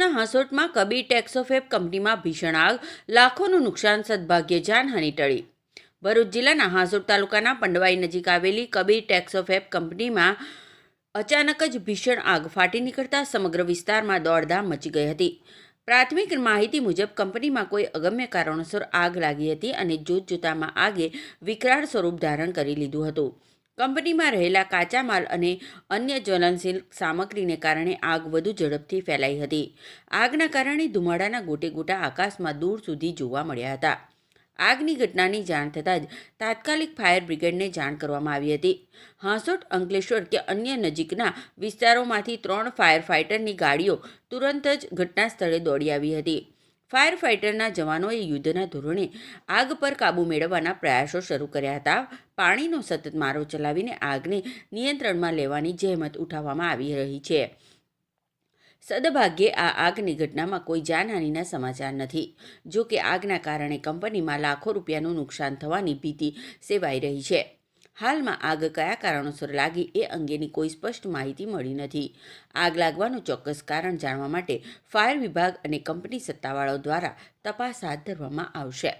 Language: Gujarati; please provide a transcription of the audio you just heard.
ભરૂચના હાંસોટમાં કબીર ટેક્સોફેબ કંપનીમાં ભીષણ આગ, લાખોનું નુકસાન, સદભાગ્ય જાનહાની ટળી. ભરૂચ જિલ્લાના હાંસોટ તાલુકાના પંડવાઈ નજીક આવેલી કબીર ટેક્સોફેબ કંપનીમાં અચાનક જ ભીષણ આગ ફાટી નીકળતા સમગ્ર વિસ્તારમાં દોડધામ મચી ગઈ હતી. પ્રાથમિક માહિતી મુજબ કંપનીમાં કોઈ અગમ્ય કારણોસર આગ લાગી હતી અને જોત જોતામાં આગે વિકરાળ સ્વરૂપ ધારણ કરી લીધું હતું. કંપનીમાં રહેલા કાચા માલ અને અન્ય જ્વલનશીલ સામગ્રીને કારણે આગ વધુ ઝડપથી ફેલાઈ હતી. આગના કારણે ધુમાડાના ગોટે ગોટા આકાશમાં દૂર સુધી જોવા મળ્યા હતા. આગની ઘટનાની જાણ થતાં જ તાત્કાલિક ફાયર બ્રિગેડને જાણ કરવામાં આવી હતી. હાંસોટ, અંકલેશ્વર કે અન્ય નજીકના વિસ્તારોમાંથી ત્રણ ફાયર ફાઇટરની ગાડીઓ તુરંત જ ઘટના સ્થળે દોડી આવી હતી. ફાયર ફાઇટરના જવાનોએ યુદ્ધના ધોરણે આગ પર કાબૂ મેળવવાના પ્રયાસો શરૂ કર્યા હતા. પાણીનો સતત મારો ચલાવીને આગને નિયંત્રણમાં લેવાની જહેમત ઉઠાવવામાં આવી રહી છે. સદભાગ્યે આ આગની ઘટનામાં કોઈ જાનહાનિના સમાચાર નથી. જો કે આગના કારણે કંપનીમાં લાખો રૂપિયાનું નુકસાન થવાની ભીતિ સેવાઈ રહી છે. હાલમાં આગ કયા કારણોસર લાગી એ અંગેની કોઈ સ્પષ્ટ માહિતી મળી નથી. આગ લાગવાનું ચોક્કસ કારણ જાણવા માટે ફાયર વિભાગ અને કંપની સત્તાવાળાઓ દ્વારા તપાસ હાથ ધરવામાં આવશે.